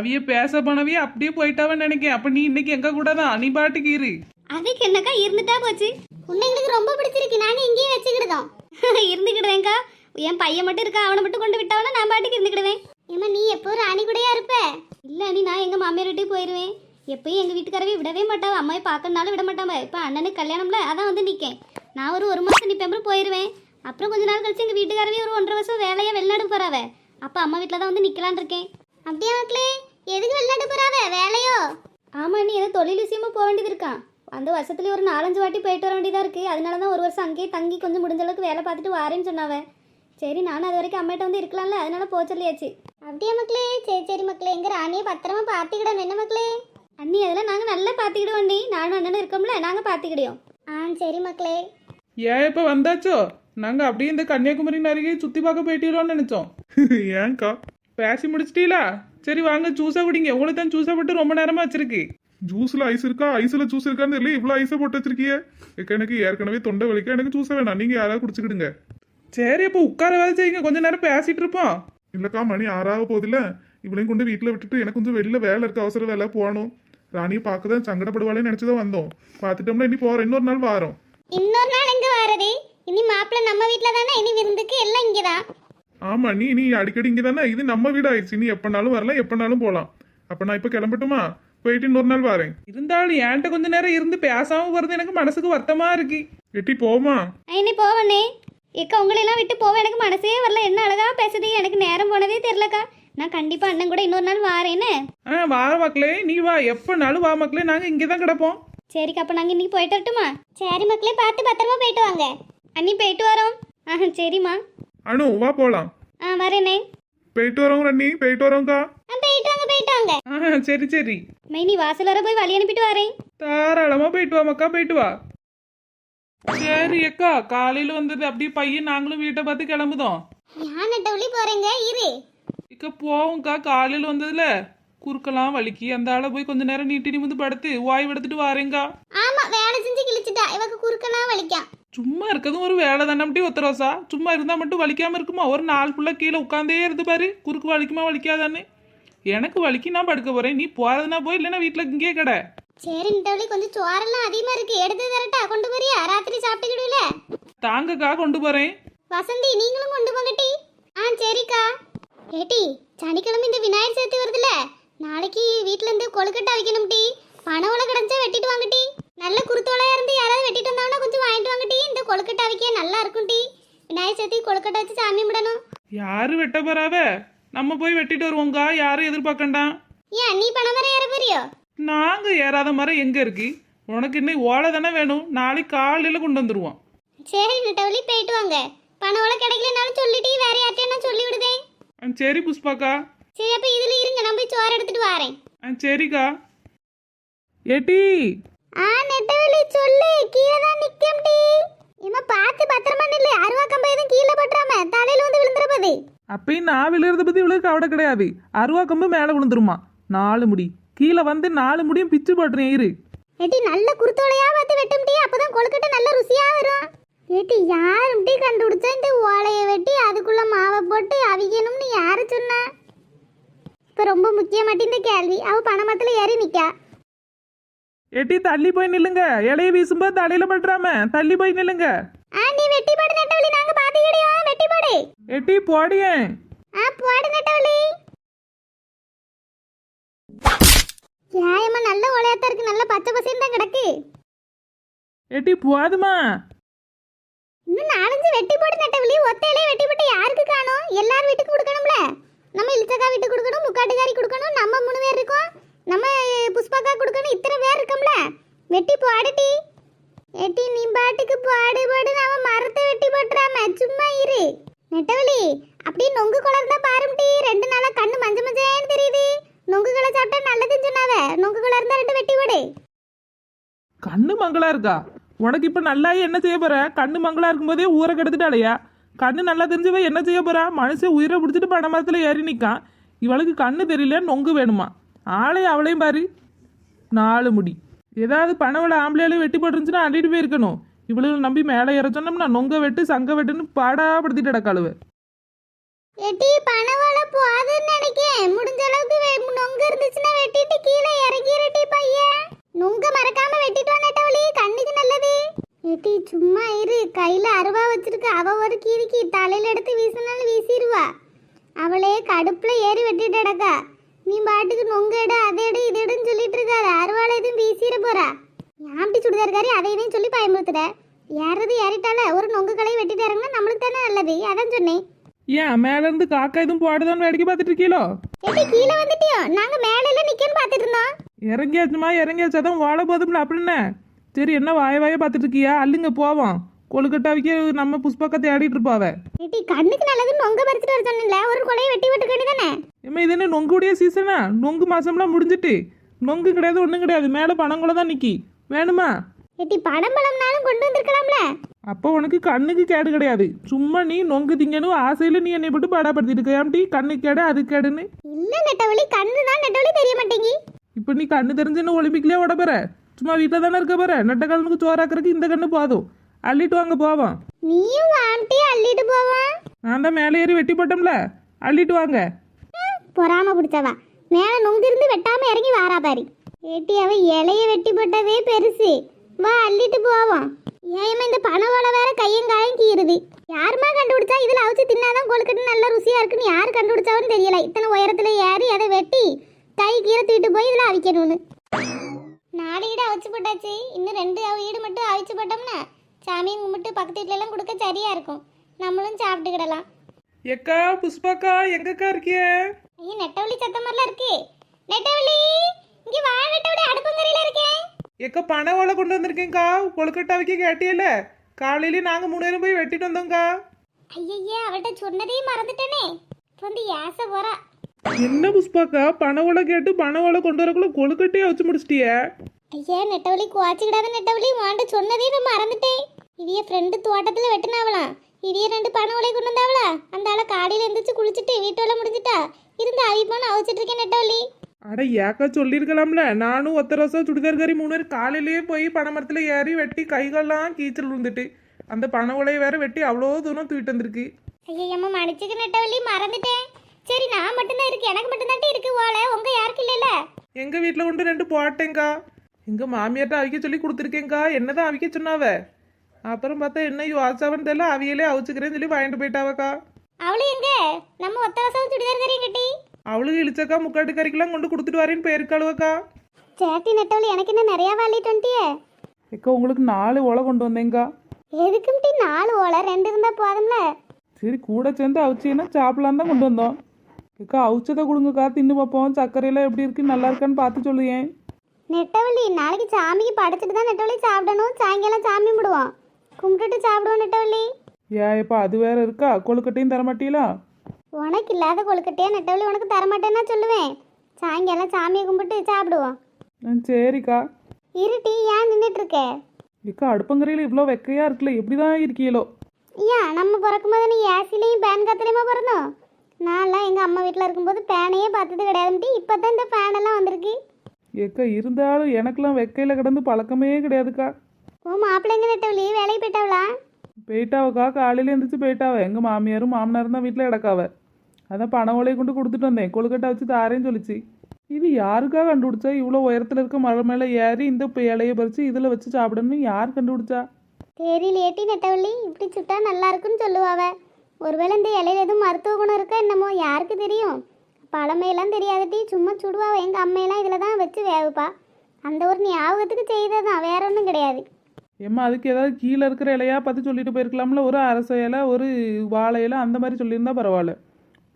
அவிய பேச போனவிய அப்படியே போயிட்டாவன்னு நினைக்கேன் அப்ப நீ இன்னைக்கு எங்க கூட தான் நீ பாட்டுக்கு இரு. அதுக்கு என்னக்கா இருந்துட்டா போச்சு? உன்னை எங்களுக்கு ரொம்ப பிடிச்சிருக்கு. நானும் இங்கேயே வச்சுக்கிடுதோம் இருந்துக்கிடுவேன்க்கா. என் பையன் மட்டும் இருக்கா அவனை மட்டும் கொண்டு விட்டாவனா நான் பாட்டுக்கு இருந்துக்கிடுவேன். ஏமா நீ எப்போ ராணி கூடயா இருப்ப? இல்ல நீ நான் எங்க மாமியார் வீட்டுக்கு போயிருவேன். எப்பயும் எங்க வீட்டுக்காரவே விடவே மாட்டாவ. அம்மாவை பார்க்கறனாலும் விட மாட்டாவ இப்ப அண்ணனுக்கு கல்யாணம்ல அதான் வந்து நிக்கேன். நான் ஒரு ஒரு மாசம் நிப்பேன் அப்புறம் போயிருவேன். அப்புறம் கொஞ்ச நாள் கழிச்சு எங்க வீட்டுக்காரவே ஒரு ஒன்றரை வருஷம் வேலையா வெளிநாடு போறாவ. அப்ப அம்மா வீட்டில் தான் வந்து நிக்கலான் இருக்கேன். அப்படியே மக்களே? எதுக்கு வெளிநாடு போறாவ? வேலையோ? ஆமா நீ ஏதோ தொழில் விஷயமா போக வேண்டியது இருக்கான் அந்த வருஷத்துல ஒரு நாலஞ்சு வாட்டி போயிட்டு வர வேண்டியதா இருக்கு. அதனால தான் ஒரு வருஷம் அங்கேயே தங்கி கொஞ்சம் முடிஞ்ச அளவுக்கு வேலை பார்த்துட்டு வாரேன்னு சொன்னாவ. சரி நானும் அது வரைக்கும் அம்மாட்ட வந்து இருக்கலாம்ல அதனால போக சொல்லியாச்சு. அப்படியா மக்களே? சரி சரி மக்களே எங்க ராணியை பத்திரமா பார்த்துக்கிடணும் என்ன மக்களே? அண்ணி அதெல்லாம் நாங்க நல்லா பார்த்துக்கிடுவோம் அண்ணி. நானும் அண்ணனும் இருக்கோம்ல நாங்க பார்த்துக்கிடுவோம். ஆ சரி மக்களே. ஏன் இப்ப வந்தாச்சோ? நாங்க அப்படியே இந்த கன்னியாகுமரி அருகே சுத்தி பார்க்க போயிட்டீங்களோன்னு நினைச்சோம். ஏன்க்கா பேசி முடிச்சிட்டீங்களா சரி வாங்க ஜூஸா குடிங்க. உங்களுக்கு தான் ஜூஸா போட்டு ரொம்ப நேரமா வச்சிருக்கு. ஜூஸ்ல ஐஸ் இருக்கா? ஐஸ்ல ஜூஸ் இருக்கான்னு தெரியல இவ்வளவு ஐஸை போட்டு வச்சிருக்கியே. ஏக்கா, எனக்கு ஏற்கனவே தொண்டை வலிக்க எனக்கு ஜூஸ் வேணாம். நீங்க யாராவது குடிச்சுக்கிடுங்க. சரி அப்ப உட்கார வேலை செய்யுங்க. கொஞ்ச நேரம் பேசிட்டு இருப்போம். இல்லக்கா மணி ஆறாக போகுதுல்ல. இவளையும் கொண்டு வீட்டில் விட்டுட்டு எனக்கு கொஞ்சம் வெளில வேலை இருக்கு அவசர வேலை போகணும். ராணியை பார்க்க தான் சங்கடப்படுவாளேன்னு நினச்சி தான் வந்தோம். பார்த்துட்டோம்னா இனி போகிறோம் இன்னொரு நாள் வாரோம். இன்னொரு நாள் எங்க வாரது? இனி மாப்பிள்ளை நம்ம வீட்டில் தானே? இனி விருந்துக்கு எல்லாம் இங்கே தான் ஆமா நீ நீ அடிக்கடி இங்கே தானே? இது நம்ம வீடு ஆயிடுச்சு நீ எப்போனாலும் வரலாம் எப்போனாலும் போகலாம் அப்போ நான் இப்போ கிளம்பட்டுமா? போயிட்டு இன்னொரு நாள் வரேன். இருந்தாலும் என்கிட்ட கொஞ்ச நேரம் இருந்து பேசாம போறது எனக்கு மனசுக்கு வருத்தமா இருக்கு. எட்டி போமா? இனி போவனே ஏக்கா உங்களெல்லாம் விட்டு போக எனக்கு மனசே வரல. என்ன அழகா பேசுது? எனக்கு நேரம் போனதே தெரிலக்கா நான் கண்டிப்பா அண்ணன் கூட இன்னொரு நாள் வாரேன்னு. ஆ வார மக்களே நீ வா. எப்பனாலும் வா மக்களே. நாங்க இங்கே தான் கிடப்போம். சரிக்கா அப்ப நாங்க இன்னைக்கு போயிட்டு வரட்டுமா? சரி மக்களே பார்த்து பத்திரமா போயிட்டு வாங்க. அண்ணி போயிட்டு வரோம். ஆ சரிம்மா. அனு வா போகலாம் ஆ வரேனே. போயிட்டு வரோம் ரண்ணி போயிட்டு வரோம்க்கா. ஆ போயிட்டு வாங்க போயிட்டு வாங்க. ஆ சரி சரி. மைனி வாசல் வர போய் வழி அனுப்பிட்டு வரேன். தாராளமா போயிட்டு வா மக்கா போயிட்டு வா. சரி அக்கா காலையில வந்தது அப்படியே பையன் நாங்களும் வீட்டை பார்த்து கிளம்புதோம். யானை டவுளி போறேங்க இரு. இக்க போவோம்க்கா காலையில வந்ததுல. குறுக்கலாம் வலிக்கு. அந்த ஆளை போய் கொஞ்ச நேரம் நீட்டி நிமிந்து படுத்து வாய் எடுத்துட்டு வாரேங்கா ஆமா வேலை செஞ்சு கிழிச்சிட்டா. இவக்கு குறுக்கனா வலிக்கான் சும்மா இருக்கதும் ஒரு வேலை தானே அப்படி ஒத்தரோசா சும்மா இருந்தா மட்டும் வலிக்காம இருக்குமா? ஒரு நாள் ஃபுல்லா கீழே உட்காந்தே இருந்து பாரு. குறுக்கு வலிக்குமா வலிக்காதானே எனக்கு வலிக்கு நான் படுக்க போறேன். நீ போறதுனா போய் இல்லைன்னா வீட்டுல இங்கே கடை. சரி நட்டவளி கொஞ்சம் சோறெல்லாம் அதிகமா இருக்கு. எடுத்து தரட்டா. கொண்டு போறியா? ராத்திரி சாப்பிட்டுக்கிடுவில. தாங்கக்கா கொண்டு போறேன். வசந்தி நீங்களும் கொண்டு போங்க டீ. ஆ சரிக்கா. ஏட்டி சனிக்கிழமை இந்த விநாயகர் சதுர்த்தி வருதுல. நாளைக்கு வீட்ல இருந்து கொழுக்கட்டை வைக்கணும் டீ. பணவளை கிடைச்சா வெட்டிட்டு வாங்க டீ. நல்ல குருத்தோலையா இருந்து யாராவது வெட்டிட்டு வந்தாங்கன்னா கொஞ்சம் வாங்கிட்டு வாங்க டீ. கொழுக்கட்டை வைக்க நல்லா இருக்கும் டீ. விநாயகர் சதுர்த்தி கொழுக்கட்டை வச்சு சாமி கும்பிடணும். யாரு வெட்ட போறாவ? நம்ம போய் வெட்டிட்டு வருவோங்கா யாரும் எதிர்பார்க்கண்டாம். ஏன் நீ பணம் வர ஏற போறியோ? நாங்க ஏறாத மரம் எங்க இருக்கு? உனக்கு இன்னும் ஓலை தானே வேணும். நாளைக்கு காலையில கொண்டு வந்துருவோம். சரி நட்டவழி போயிட்டு வாங்க. பணவளை கிடைக்கலனாலும் சொல்லிட்டு வேற யார்ட்டையும் நான் சொல்லி விடுதேன். ஆ, சரி புஷ்பாக்கா. சரி அப்ப இதுல இருங்க. நான் போய் சோறு எடுத்துட்டு வரேன். ஆ சரிக்கா. ஏட்டி ஆ நெட்டவெளி சொல்லு. கீழே தான் நிக்கம் டி. இம்மா பார்த்து பத்திரமா நில்லு. அருவா கம்பை எதுவும் கீழே பட்டுறாம தலையில வந்து விழுந்துற போது அப்பயும் நான் விழுறத பத்தி இவளுக்கு கவலை கிடையாது. அருவா கம்பு மேலே விழுந்துருமா? நாலு முடி. கீழே வந்து நாலு முடியும் பிச்சு போட்டுறேன் இரு. ஏட்டி நல்ல குருத்தோலையா பார்த்து வெட்டும் டி அப்பதான் கொழுக்கட்டை நல்ல ருசியா வரும். ஏட்டி யாரும் டி கண்டுபிடிச்சா இந்த ஓலையை வெட்டி அதுக்குள்ள மாவை போட்டு அவிக்கணும்னு யாரு சொன்னா? இப்ப ரொம்ப முக்கியமாட்டி இந்த கேள்வி. அவ பணமரத்துல ஏறி நிக்கா. ஏட்டி தள்ளி போய் நில்லுங்க. இலைய வீசும்போது தலையில பட்டுறாம. தள்ளி போய் நில்லுங்க. ஆ நீ வெட்டி போடு நெட்டவழி நாங்க பாத்துக்கிடியோம் வெட்டி போடு. ஏட்டி போடியேன் ஆ போடு நெட்டவழி ஏயம்மா நல்ல ஓலையாத்தான் இருக்கு. நல்ல பச்சை பசேன்னு தான் கிடக்கு. ஏட்டி போதுமா? இன்னும் நாலஞ்சு வெட்டி போட்டு நட்டவழி ஒத்தையிலே வெட்டி போட்டு யாருக்கு காணும்? எல்லார் வீட்டுக்கு கொடுக்கணும்ல. நம்ம இளிச்சக்கா வீட்டுக்கு கொடுக்கணும் முக்காட்டுக்காரி கொடுக்கணும். நம்ம மூணு பேர் இருக்கோம். நம்ம புஷ்பாக்கா கொடுக்கணும் இத்தனை பேர் இருக்கோம்ல. வெட்டி போடுடி. எட்டி நீ பாட்டுக்கு பாடு பாடு நாம மரத்தை வெட்டி போட்டுறாம சும்மா இரு. நெட்டவலி அப்படியே நொங்கு குளம் தான் பாரும்டி. ரெண்டு நாளா கண்ணு மஞ்ச மஞ்சேன்னு தெரியுது. நொங்கு குளம் சாப்பிட்டா நல்லதுன்னு சொன்னாவ நொங்கு குளம் இருந்தா ரெண்டு வெட்டி போடு. கண்ணு மங்களா இருக்கா? உனக்கு இப்ப நல்லா என்ன செய்ய போற? கண்ணு மங்களா இருக்கும்போதே ஊரை கெடுத்துட்டாலையா கண்ணு நல்லா தெரிஞ்சவ என்ன செய்ய போறா? மனுஷன் உயிரை பிடிச்சிட்டு பனை மரத்துல ஏறி நிக்கான். இவளுக்கு கண்ணு தெரியல நொங்கு வேணுமா? ஆளையும் அவளையும் பாரு. நாலு முடி. ஏதாவது பணவளை ஆம்பளையாலே வெட்டி போட்டுருந்துச்சுன்னா அள்ளிட்டு போயிருக்கணும். இவளுக்கு நம்பி மேலே ஏற சொன்னோம்னா நொங்க வெட்டு சங்க வெட்டுன்னு பாடாப்படுத்திட்டு கிடக்காளுவ. எட்டி பணவாள போதுன்னு நினைக்கேன். முடிஞ்ச அளவுக்கு வெ- நொங்கு இருந்துச்சுன்னா வெட்டிட்டு கீழே இறங்கிரட்டி பையன் நொங்க மறக்காம வெட்டிட்டு வந்தவளி கண்ணுக்கு நல்லது. எட்டி சும்மா இரு. கையில அருவா வச்சிருக்க. அவ ஒரு கீரிக்கி தலையில எடுத்து வீசினாலும் வீசிடுவா அவளே கடுப்புல ஏறி வெட்டிட்டு கிடக்கா நீ பாட்டுக்கு நொங்க எடு அதை எடு இது எடுன்னு சொல்லிட்டு இருக்காத அருவாளை எதுவும் வீசிட போறா யாம்டி சுடிதார்காரி அதை இதையும் சொல்லி பயமுறுத்துற. ஏறது ஏறிட்டால ஒரு நொங்கு கலையை வெட்டிட்டு இறங்கினா நம்மளுக்கு தானே நல்லது. அதான் சொன்னேன். ஏன் மேல இருந்து காக்கா எதுவும் போடுதான்னு வேடிக்கை பார்த்துட்டு இருக்கீங்களோ எப்படி கீழே வந்துட்டியோ? நாங்க மேல எல்லாம் நிக்கன்னு பார்த்துட்டு இருந்தோம். இறங்கியாச்சுமா இறங்கியாச்சு அதான் வாழ போதும்ல அப்படின்னு சரி என்ன வாய வாய பார்த்துட்டு இருக்கியா? அல்லுங்க போவோம். கொழுக்கட்டாவிக்கு நம்ம புஷ்பக்கா தேடிட்டு இருப்பாவ ஏட்டி கண்ணுக்கு நல்லதுன்னு நொங்க பறிச்சுட்டு வர சொன்னேன்ல. ஒரு கொலையை வெட்டி விட்டு தானே? இம்மா இது என்ன நொங்குடைய சீசனா நொங்கு மாசம்லாம் முடிஞ்சிட்டு. நொங்கு கிடையாது ஒன்றும் கிடையாது. மேலே பணங்குள்ள தான் நிக்கி. வேணுமா? ஏட்டி பணம் பழம்னாலும் கொண்டு வந்திருக்கலாம்ல. அப்போ உனக்கு கண்ணுக்கு கேடு கிடையாது. சும்மா நீ நொங்கு திங்கணும் ஆசையில் நீ என்னை போட்டு பாடாப்படுத்திட்டு இருக்கியாம்டி கண்ணுக்கு கேடு அது கேடுன்னு. இல்ல நெட்டவழி கண்ணு தான் நெட்டவழி தெரிய மாட்டேங்கி. இப்போ நீ கண்ணு தெரிஞ்சுன்னு ஒலிம்பிக்லேயே ஓட போற. சும்மா வீட்டில் தானே இருக்க போற. நெட்ட கண்ணுக்கு சோறாக்குறதுக்கு இந்த கண்ணு போதும். அள்ளிட்டு வாங்க போவோம். நீயும் வாம்டி அள்ளிட்டு போவான் நான் தான் மேலே ஏறி வெட்டி போட்டோம்ல. அள்ளிட்டு வாங்க. பொறாம பிடிச்சவா. மேல நொங்கு இருந்து வெட்டாம இறங்கி வாரா பாரு. ஏட்டி அவ இலைய வெட்டி போட்டதே பெருசு. வா அள்ளிட்டு போவோம். ஏமா இந்த பணவோல வேற கையும் காயும் கீறுது. யாருமா கண்டுபிடிச்சா? இதுல அவிச்சு தின்னாதான் கொழுக்கட்டு நல்ல ருசியா இருக்குன்னு யாரு கண்டுபிடிச்சாவும் தெரியல. இத்தனை உயரத்துல ஏறி அதை வெட்டி கை கீரை தூக்கிட்டு போய் இதுல அவிக்கணும்னு. நாலு ஈடு அவிச்சு போட்டாச்சு. இன்னும் ரெண்டு அவ ஈடு மட்டும் அவிச்சு போட்டோம்னா சாமியும் கும்பிட்டு பக்கத்து வீட்டுல எல்லாம் கொடுக்க சரியா இருக்கும். நம்மளும் சாப்பிட்டுக்கிடலாம். எக்கா புஷ்பாக்கா எங்கக்கா இருக்கிய? ஐயோ நெட்டவள்ளி சத்தம் மாதிரிலாம் இருக்கு. நெட்டவள்ளி! இங்க வா நெட்டவள்ளி அடுப்பங்கரையில இருக்கேன் எக்கா பனை ஓலை கொண்டு வந்திருக்கேங்க்கா கொழுக்கட்டாவுக்கே கேட்டியல காலையிலேயே நாங்கள் மூணு பேரும் போய் வெட்டிட்டு வந்தோங்க்கா ஐயய்யே அவள்கிட்ட சொன்னதையும் மறந்துட்டேனே. இப்போ வந்து ஏச போறா. என்ன புஷ்பாக்கா? பனை ஓலை கேட்டு பனை ஓலை கொண்டு வரக்குள்ள கொழுக்கட்டையே வச்சு முடிச்சிட்டிய? ஐயா நெட்டவள்ளி குவாச்சிக்கிடாத நெட்டவள்ளி வாண்ட சொன்னதையும் நான் மறந்துட்டேன் இவிய ஃப்ரெண்டு தோட்டத்துல வெட்டினாவலாம் இவிய ரெண்டு பணம் உலை கொண்டு வந்தாவளா அந்த ஆளை காலையில எந்திரிச்சு குளிச்சுட்டு வீட்டோல முடிஞ்சிட்டா. இருந்து அவிப்பான்னு அவிச்சிட்டு இருக்கேன் நெட்டவள்ளி அட ஏக்கா சொல்லியிருக்கலாம்ல நானும் ஒத்த ரோசா சுடிதார்காரி மூணு பேர் காலையிலேயே போய் பனை மரத்தில் ஏறி வெட்டி கைகால்லாம் கீச்சல் விழுந்துட்டு அந்த பனை ஓலையை வேற வெட்டி அவ்வளோ தூரம் தூக்கிட்டு வந்திருக்கு. ஐயம்மா மன்னிச்சுக்க நெட்டவள்ளி மறந்துட்டேன். சரி நான் மட்டும்தான் இருக்கு எனக்கு மட்டும்தான் இருக்கு ஓலை. உங்க யாருக்கு இல்லைல்ல? எங்க வீட்டில் கொண்டு ரெண்டு போட்டேங்க்கா எங்க மாமியார்ட்ட அவிக்க சொல்லி கொடுத்துருக்கேங்க்கா என்னதான் அவிக்க சொன்னாவ? அப்புறம் பார்த்தா என்ன யோசாவன்னு தெரியல அவியலே அவிச்சுக்கிறேன்னு சொல்லி வாங்கிட்டு போயிட்டாவக்கா. அவளு எங்க? நம்ம ஒத்த வசம் சுடிதார் கறி கட்டி. அவளுக்கு இழிச்சக்கா முக்காட்டு கறிக்கெல்லாம் கொண்டு கொடுத்துட்டு வரேன்னு போயிருக்காளுவக்கா. சேட்டி நெட்டவளி எனக்கு என்ன நிறைய வாளிட்டு வந்துட்டியே உங்களுக்கு நாலு ஓலை கொண்டு வந்தேங்க்கா எதுக்கும் டி நாலு ஓலை? ரெண்டு இருந்தா போதும்ல? சரி கூட சேர்ந்து அவிச்சின்னா சாப்பிடலாம் தான் கொண்டு வந்தோம். எக்கா அவிச்சதை கொடுங்கக்கா தின்னு பார்ப்போம். சர்க்கரையெல்லாம் எப்படி இருக்கு நல்லா இருக்கான்னு பார்த்து சொல்லுயேன் நெட்டவள்ளி நாளைக்கு சாமிக்கு படைச்சிட்டு தான் நெட்டவள்ளி சாப்பிடணும். சாயங்காலம் சாமி கும்பிடுவோம். கும்பிட்டுட்டு சாப்பிடுவோம் நெட்டவள்ளி ஏன் இப்போ அது வேற இருக்கா? கொழுக்கட்டையும் தர மாட்டீங்களா உனக்கு இல்லாத கொழுக்கட்டையா நெட்டவள்ளி உனக்கு தரமாட்டேன்னா சொல்லுவேன். சாயங்காலம் சாமியை கும்பிட்டு சாப்பிடுவோம். ஆ, சரிக்கா. இருட்டி ஏன் நின்றுட்டு இருக்க எக்கா அடுப்பங்கரையில் இவ்வளோ வெக்கையா இருக்குல்ல எப்படி தான் இருக்கீங்களோ ஏன் நம்ம பிறக்கும் போது நீ ஏசிலையும் பேன் காத்துலையுமா பிறந்தோம்? நான்லாம் எங்கள் அம்மா வீட்டில் இருக்கும்போது பேனையே பார்த்தது கிடையாதுன்ட்டு இப்போ தான் இந்த ஃபேன் எல்லாம் வந்திருக்கு. எக்கா இருந்தாலும் எனக்கெல்லாம் வெக்கையில் கிடந்து பழக்கமே கிடையாதுக்கா. ஓ மாப்பிள்ளைங்க நெட்டவள்ளி வேலைக்கு போயிட்டாவளா? போயிட்டாவக்கா காலையில எழுந்திரிச்சு போயிட்டாவ. எங்கள் மாமியாரும் மாமனாரும் தான் வீட்டில் கிடக்காவ. அதான் பண ஓலையை கொண்டு கொடுத்துட்டு வந்தேன். கொழுக்கட்டை வச்சு தாரேன்னு சொல்லிச்சு. இது யாருக்கா கண்டுபிடிச்சா? இவ்வளோ உயரத்தில் இருக்க மலை மேலே ஏறி இந்த இலையை பறித்து இதில் வச்சு சாப்பிடணும்னு யார் கண்டுபிடிச்சா? தெரியலையேட்டி நெட்டவள்ளி இப்படி சுட்டா நல்லா இருக்குன்னு சொல்லுவாவ. ஒருவேளை இந்த இலையில எதுவும் மருத்துவ குணம் இருக்கா என்னமோ? யாருக்கு தெரியும்? பழமையெல்லாம் தெரியாதட்டி சும்மா சுடுவாவ. எங்கள் அம்மையெல்லாம் இதில் தான் வச்சு வேவுப்பா. அந்த ஒரு ஞாபகத்துக்கு செய்ததான் வேற ஒன்றும் கிடையாது. ஏம்மா அதுக்கு ஏதாவது கீழே இருக்கிற இலையா பார்த்து சொல்லிட்டு போயிருக்கலாம்ல? ஒரு அரச இலை ஒரு வாழை இலை அந்த மாதிரி சொல்லியிருந்தா பரவாயில்ல.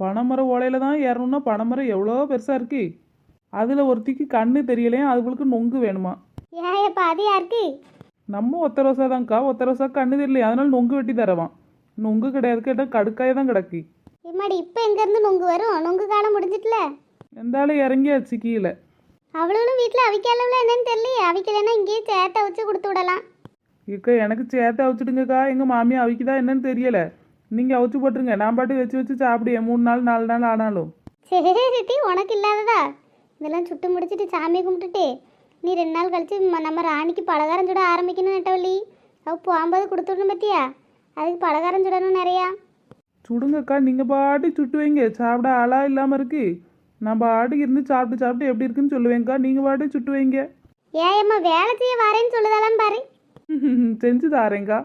பனைமரம் ஓலையில தான் ஏறணும்னா பனைமரம் எவ்வளோ பெருசாக இருக்கு? அதில் ஒருத்திக்கு கண்ணு தெரியலையா? அதுகளுக்கு நொங்கு வேணுமா? ஏப்பா அது யாருக்கு? நம்ம ஒத்த ரோசா தான்க்கா ஒத்த ரோசா கண்ணு தெரியலையா? அதனால நொங்கு வெட்டி தரவான் நொங்கு கிடையாது. கேட்டால் கடுக்காய தான் கிடக்கு. எம்மாடி இப்போ எங்கேருந்து நொங்கு வரும்? நொங்கு காலம் முடிஞ்சிட்டுல? எந்தாலும் இறங்கியாச்சு கீழே. அவளும் வீட்டில் அவிக்கலவுல என்னன்னு தெரியலையே. அவிக்கலைன்னா இங்கேயே சேட்டை வச்சு கொடுத்து விடலாம். இக்கா எனக்கு சேர்த்து அவிச்சிடுங்கக்கா. எங்கள் மாமியா அவிக்குதா என்னன்னு தெரியல. நீங்கள் அவிச்சு போட்டுருங்க. நான் பாட்டு வச்சு வச்சு சாப்பிடுவேன். மூணு நாள் நாலு நாள் ஆனாலும். சரி உனக்கு இல்லாததா? இதெல்லாம் சுட்டு முடிச்சிட்டு சாமி கும்பிட்டுட்டு நீ ரெண்டு நாள் கழிச்சு நம்ம ராணிக்கு பலகாரம் சுட ஆரம்பிக்கணும் நெட்டவள்ளி அவ போகும்போது கொடுத்துடணும் பத்தியா? அதுக்கு பலகாரம் சுடணும் நிறையா. சுடுங்கக்கா நீங்கள் பாட்டி சுட்டு வைங்க. சாப்பிட ஆளா இல்லாமல் இருக்கு. நான் பாட்டுக்கு இருந்து சாப்பிட்டு சாப்பிட்டு எப்படி இருக்குன்னு சொல்லுவேங்க்கா நீங்கள் பாட்டு சுட்டு வைங்க. ஏயம்மா வேலை செய்ய வரேன்னு சொல்லுதாலான்னு பாரு. செஞ்சு தாரேங்க்கா